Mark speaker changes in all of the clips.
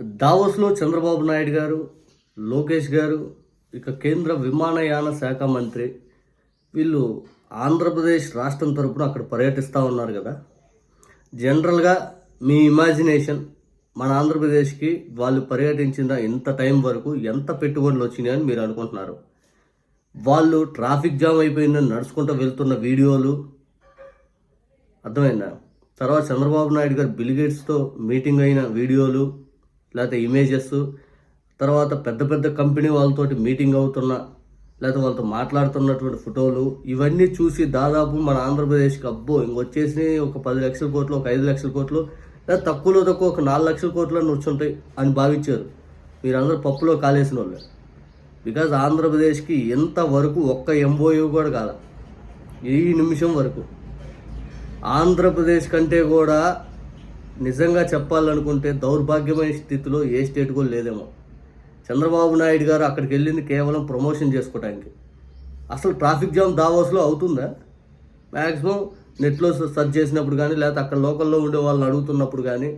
Speaker 1: దావోస్లో చంద్రబాబు నాయుడు గారు లోకేష్ గారు ఇక కేంద్ర విమానయాన శాఖ మంత్రి వీళ్ళు ఆంధ్రప్రదేశ్ రాష్ట్రం తరపున అక్కడ పర్యటిస్తూ ఉన్నారు కదా. జనరల్గా మీ ఇమాజినేషన్ మన ఆంధ్రప్రదేశ్కి వాళ్ళు పర్యటించిన ఇంత టైం వరకు ఎంత పెట్టుబడులు వచ్చినాయని మీరు అనుకుంటున్నారు. వాళ్ళు ట్రాఫిక్ జామ్ అయిపోయిందని నడుచుకుంటూ వెళ్తున్న వీడియోలు అర్థమైందా? తర్వాత చంద్రబాబు నాయుడు గారు బిల్గేట్స్తో మీటింగ్ అయిన వీడియోలు లేకపోతే ఇమేజెస్ తర్వాత పెద్ద పెద్ద కంపెనీ వాళ్ళతోటి మీటింగ్ అవుతున్న లేకపోతే వాళ్ళతో మాట్లాడుతున్నటువంటి ఫోటోలు ఇవన్నీ చూసి దాదాపు మన ఆంధ్రప్రదేశ్కి అబ్బో ఇంకొచ్చేసి ఒక పది లక్షల కోట్లు ఒక ఐదు లక్షల కోట్లు లేదా తక్కువలో తక్కువ ఒక నాలుగు లక్షల కోట్లు అని వచ్చుంటాయి అని భావించారు. మీరందరూ పప్పులో కాలేసిన వాళ్ళు బికాజ్ ఆంధ్రప్రదేశ్కి ఎంత వరకు ఒక్క ఎంబోయూ కూడా కాల ఈ నిమిషం వరకు. ఆంధ్రప్రదేశ్ కంటే కూడా నిజంగా చెప్పాలనుకుంటే దౌర్భాగ్యమైన స్థితిలో ఏ స్టేట్ కూడా లేదేమో. చంద్రబాబు నాయుడు గారు అక్కడికి వెళ్ళింది కేవలం ప్రమోషన్ చేసుకోవడానికి అసలు ట్రాఫిక్ జామ్ దావోస్లో అవుతుందా? మ్యాక్సిమం నెట్లో సర్చ్ చేసినప్పుడు కానీ లేకపోతే అక్కడ లోకల్లో ఉండే వాళ్ళని అడుగుతున్నప్పుడు కానీ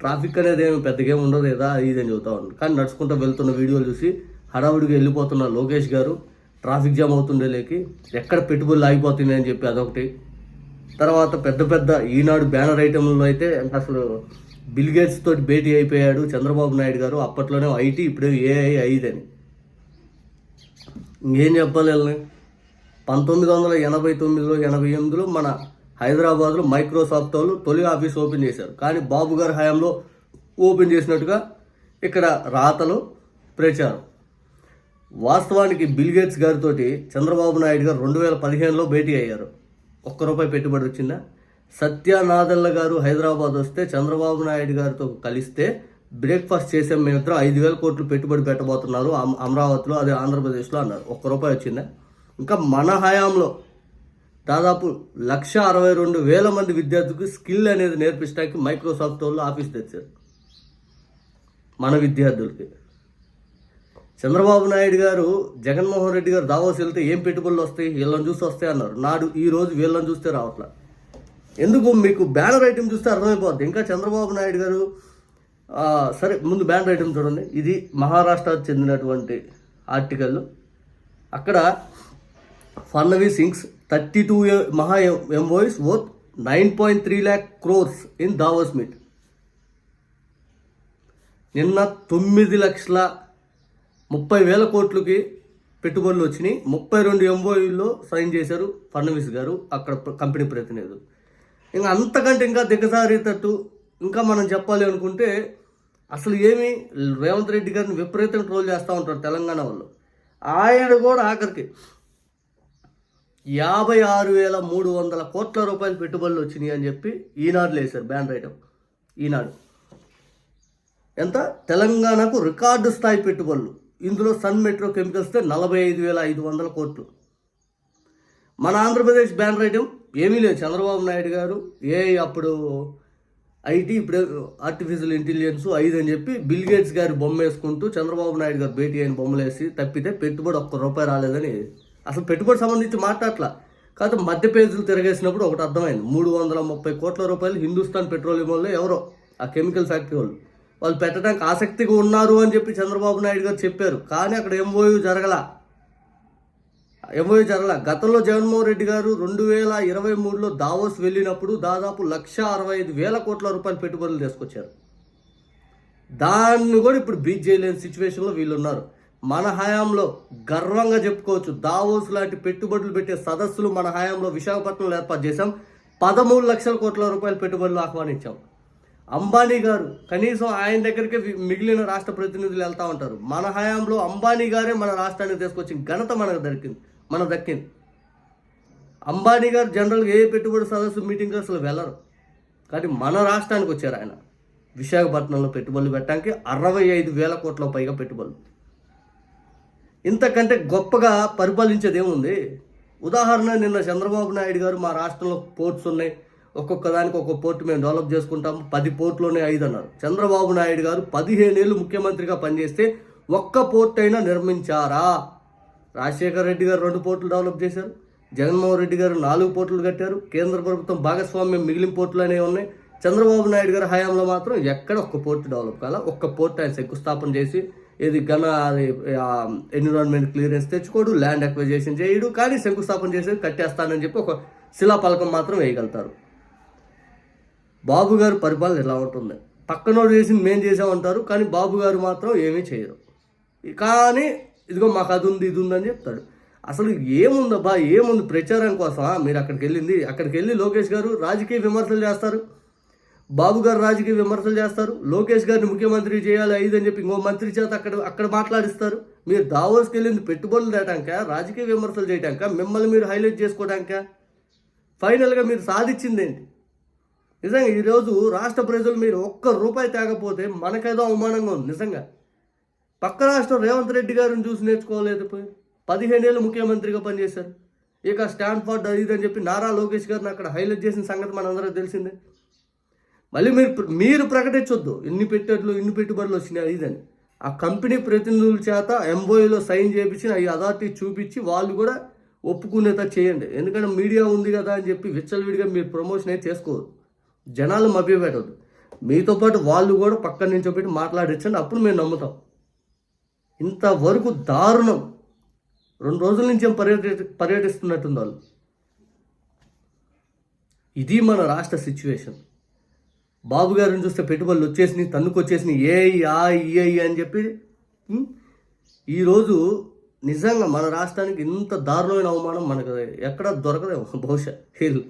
Speaker 1: ట్రాఫిక్ అనేది ఏమి పెద్దగా ఏమి ఉండదు లేదా ఇది అని చెబుతా ఉన్నాను కానీ నడుచుకుంటూ వెళ్తున్న వీడియోలు చూసి హడావుడిగా వెళ్ళిపోతున్న లోకేష్ గారు ట్రాఫిక్ జామ్ అవుతుండే లేకి ఎక్కడ పెట్టుబడులు ఆగిపోతున్నాయి అని చెప్పి అదొకటి. తర్వాత పెద్ద పెద్ద ఈనాడు బ్యానర్ ఐటెంలో అయితే అసలు బిల్ గేట్స్ తోటి భేటీ అయిపోయాడు చంద్రబాబు నాయుడు గారు. అప్పట్లోనే ఐటీ ఇప్పుడే ఏఐ ఐదని ఇంకేం చెప్పాలి వెళ్ళని? పంతొమ్మిది వందల ఎనభై తొమ్మిదిలో ఎనభై ఎనిమిదిలో మన హైదరాబాద్లో మైక్రోసాఫ్ట్ వాళ్ళు తొలి ఆఫీస్ ఓపెన్ చేశారు. కానీ బాబు గారి హయాంలో ఓపెన్ చేసినట్టుగా ఇక్కడ రాతలు ప్రచారం. వాస్తవానికి బిల్ గేట్స్ గారితోటి చంద్రబాబు నాయుడు గారు రెండు వేల పదిహేనులో భేటీ అయ్యారు. ఒక్క రూపాయి పెట్టుబడి వచ్చిందా? సత్యనాదల్ల గారు హైదరాబాద్ వస్తే చంద్రబాబు నాయుడు గారితో కలిస్తే బ్రేక్ఫాస్ట్ చేసే మేమిద్దరం ఐదు వేల కోట్లు పెట్టుబడి పెట్టబోతున్నారు అమరావతిలో అదే ఆంధ్రప్రదేశ్లో అన్నారు. ఒక్క రూపాయి వచ్చిందా? ఇంకా మన హయాంలో దాదాపు లక్ష అరవై రెండు వేల మంది విద్యార్థులకు స్కిల్ అనేది నేర్పించడానికి మైక్రోసాఫ్ట్ వాళ్ళు ఆఫీస్ తెచ్చారు. మన విద్యార్థులకి. చంద్రబాబు నాయుడు గారు జగన్మోహన్ రెడ్డి గారు దావోస్ వెళ్తే ఏం పెట్టుబడులు వస్తాయి? వీళ్ళని చూసి వస్తాయి అన్నారు. నాడు ఈ రోజు వీళ్ళని చూస్తే రావట్లా. ఎందుకు మీకు బ్యానర్ ఐటమ్ చూస్తే అర్థమైపోద్ది. ఇంకా చంద్రబాబు నాయుడు గారు సరే ముందు బ్యానర్ ఐటమ్ చూడండి. ఇది మహారాష్ట్రకు చెందినటువంటి ఆర్టికల్. అక్కడ ఫర్నవీ signs thirty two Maha MoUs worth nine point three lakh crores in Davos meet. నిన్న తొమ్మిది లక్షల ముప్పై వేల కోట్లకి పెట్టుబడులు వచ్చినాయి. ముప్పై రెండు ఎంఓయూల్లో సైన్ చేశారు ఫడ్నవీస్ గారు. అక్కడ కంపెనీ ప్రతినిధులు ఇంకా అంతకంటే ఇంకా దిగజారేటట్టు ఇంకా మనం చెప్పాలి అనుకుంటే అసలు ఏమి రేవంత్ రెడ్డి గారిని విపరీతం ట్రోల్ చేస్తూ ఉంటారు తెలంగాణ వాళ్ళు. ఆయన కూడా ఆఖరికి యాభై ఆరు వేల మూడు వందల కోట్ల రూపాయలు పెట్టుబడులు వచ్చినాయి అని చెప్పి ఈనాడు లేశారు బ్యాన్ రైటం ఈనాడు. ఎంత? తెలంగాణకు రికార్డు స్థాయి పెట్టుబడులు. ఇందులో సన్ మెట్రో కెమికల్స్తో నలభై ఐదు వేల ఐదు వందల కోట్లు. మన ఆంధ్రప్రదేశ్ బ్యాన్ రైటం ఏమీ లేదు. చంద్రబాబు నాయుడు గారు ఏ అప్పుడు ఐటీ ఇప్పుడు ఆర్టిఫిషియల్ ఇంటెలిజెన్స్ ఐదు అని చెప్పి బిల్ గేట్స్ గారి బొమ్మ వేసుకుంటూ చంద్రబాబు నాయుడు గారు భేటీ అయిన బొమ్మలు వేసి తప్పితే పెట్టుబడి ఒక్క రూపాయి రాలేదని అసలు పెట్టుబడి సంబంధించి మాట్లాడట్లా. కాకపోతే మధ్య పేజీలు తిరగేసినప్పుడు ఒకటి అర్థమైంది. మూడు వందల ముప్పై కోట్ల రూపాయలు హిందుస్థాన్ పెట్రోలియం వాళ్ళు ఎవరో ఆ కెమికల్ ఫ్యాక్టరీ వాళ్ళు. వాళ్ళు పెట్టడానికి ఆసక్తిగా ఉన్నారు అని చెప్పి చంద్రబాబు నాయుడు గారు చెప్పారు. కానీ అక్కడ ఎంఓయూ జరగల. ఎంఓయూ జరగల. గతంలో జగన్మోహన్ రెడ్డి గారు రెండు వేల ఇరవై మూడులో దావోస్ వెళ్ళినప్పుడు దాదాపు లక్ష అరవై ఐదు వేల కోట్ల రూపాయలు పెట్టుబడులు తీసుకొచ్చారు. దాన్ని కూడా ఇప్పుడు బీట్ చేయలేని సిచ్యువేషన్లో వీళ్ళు ఉన్నారు మన హయాంలో గర్వంగా చెప్పుకోవచ్చు. దావోస్ లాంటి పెట్టుబడులు పెట్టే సదస్సులు మన హయాంలో విశాఖపట్నంలో ఏర్పాటు చేశాం. పదమూడు లక్షల కోట్ల రూపాయల పెట్టుబడులు ఆహ్వానించాం. అంబానీ గారు కనీసం ఆయన దగ్గరికి మిగిలిన రాష్ట్ర ప్రతినిధులు వెళ్తూ ఉంటారు. మన హయాంలో అంబానీ గారే మన రాష్ట్రానికి తీసుకొచ్చిన ఘనత మనకు దక్కింది మన దక్కింది. అంబానీ గారు జనరల్గా ఏ పెట్టుబడి సదస్సు మీటింగ్ అసలు వెళ్ళరు. కానీ మన రాష్ట్రానికి వచ్చారు ఆయన. విశాఖపట్నంలో పెట్టుబడులు పెట్టడానికి అరవై ఐదు వేల కోట్ల పైగా పెట్టుబడులు. ఇంతకంటే గొప్పగా పరిపాలించేది ఏముంది? ఉదాహరణ నిన్న చంద్రబాబు నాయుడు గారు మా రాష్ట్రంలో పోర్ట్స్ ఉన్నాయి. ఒక్కొక్క దానికి ఒక్కొక్క పోర్టు మేము డెవలప్ చేసుకుంటాం. పది పోర్టులోనే ఐదు అన్నారు. చంద్రబాబు నాయుడు గారు పదిహేను ఏళ్ళు ముఖ్యమంత్రిగా పనిచేస్తే ఒక్క పోర్ట్ అయినా నిర్మించారా? రాజశేఖర్ రెడ్డి గారు రెండు పోర్టులు డెవలప్ చేశారు. జగన్మోహన్ రెడ్డి గారు నాలుగు పోర్టులు కట్టారు. కేంద్ర ప్రభుత్వం భాగస్వామ్యం మిగిలిన పోర్టులు అనేవి ఉన్నాయి. చంద్రబాబు నాయుడు గారి హయాంలో మాత్రం ఎక్కడ ఒక్క పోర్ట్ డెవలప్ కాల ఒక్క పోర్ట్ ఆయన శంకుస్థాపన చేసి ఇది ఘన అది ఎన్విరాన్మెంట్ క్లియరెన్స్ తెచ్చుకోడు ల్యాండ్ అక్విజేషన్ చేయడు కానీ శంకుస్థాపన చేసేది కట్టేస్తానని చెప్పి ఒక శిలాపలకం మాత్రం వేయగలుగుతారు. బాబు గారు పరిపాలన ఎలా ఉంటుంది? పక్కనోడు చేసింది మేము చేసామంటారు కానీ బాబు గారు మాత్రం ఏమీ చేయరు. కానీ ఇదిగో మాకు అది ఉంది ఇది ఉందని చెప్తాడు. అసలు ఏముందబ్బా ఏముంది ప్రచారం కోసమా మీరు అక్కడికి వెళ్ళింది అక్కడికి వెళ్ళి లోకేష్ గారు రాజకీయ విమర్శలు చేస్తారు. బాబు గారు రాజకీయ విమర్శలు చేస్తారు. లోకేష్ గారిని ముఖ్యమంత్రి చేయాలి ఐదు చెప్పి ఇంకో మంత్రి చేత అక్కడ అక్కడ మాట్లాడిస్తారు. మీరు దావోస్కి వెళ్ళింది పెట్టుబడులు తేటాక రాజకీయ విమర్శలు చేయటాక మిమ్మల్ని మీరు హైలైట్ చేసుకోవడానిక ఫైనల్గా మీరు సాధించింది ఏంటి? నిజంగా ఈరోజు రాష్ట్ర ప్రజలు మీరు ఒక్క రూపాయి తేకపోతే మనకేదో అవమానంగా ఉంది నిజంగా. పక్క రాష్ట్రం రేవంత్ రెడ్డి గారిని చూసి నేర్చుకోలేదు పోయి. పదిహేను ఏళ్ళు ముఖ్యమంత్రిగా పనిచేశారు. ఇక స్టాన్ఫర్డ్ అది ఇది అని చెప్పి నారా లోకేష్ గారిని అక్కడ హైలైట్ చేసిన సంగతి మనందరూ తెలిసిందే. మళ్ళీ మీరు మీరు ప్రకటించొద్దు. ఇన్ని పెట్టేట్లు ఇన్ని పెట్టుబడులు వచ్చినాయి ఇదని ఆ కంపెనీ ప్రతినిధుల చేత ఎంబోయిలో సైన్ చేయించి ఈ అథారిటీ చూపించి వాళ్ళు కూడా ఒప్పుకునేత చేయండి. ఎందుకంటే మీడియా ఉంది కదా అని చెప్పి విచ్చలవిడిగా మీరు ప్రమోషన్ అయితే చేసుకోవద్దు. జనాలు మభ్యపెట్టద్దు. మీతో పాటు వాళ్ళు కూడా పక్కన నుంచోబెట్టి మాట్లాడించండి అప్పుడు మేము నమ్ముతాం. ఇంతవరకు దారుణం. రెండు రోజుల నుంచి ఏం పర్యటి పర్యటిస్తున్నట్టుంది వాళ్ళు. ఇది మన రాష్ట్ర సిచ్యువేషన్. బాబు గారిని చూస్తే పెట్టుబడులు వచ్చేసినాయి తన్నుకొచ్చేసినాయి ఏ ఆ ఏ అని చెప్పి ఈరోజు నిజంగా మన రాష్ట్రానికి ఇంత దారుణమైన అవమానం మనకు ఎక్కడ దొరకదేమో బహుశా వీళ్ళు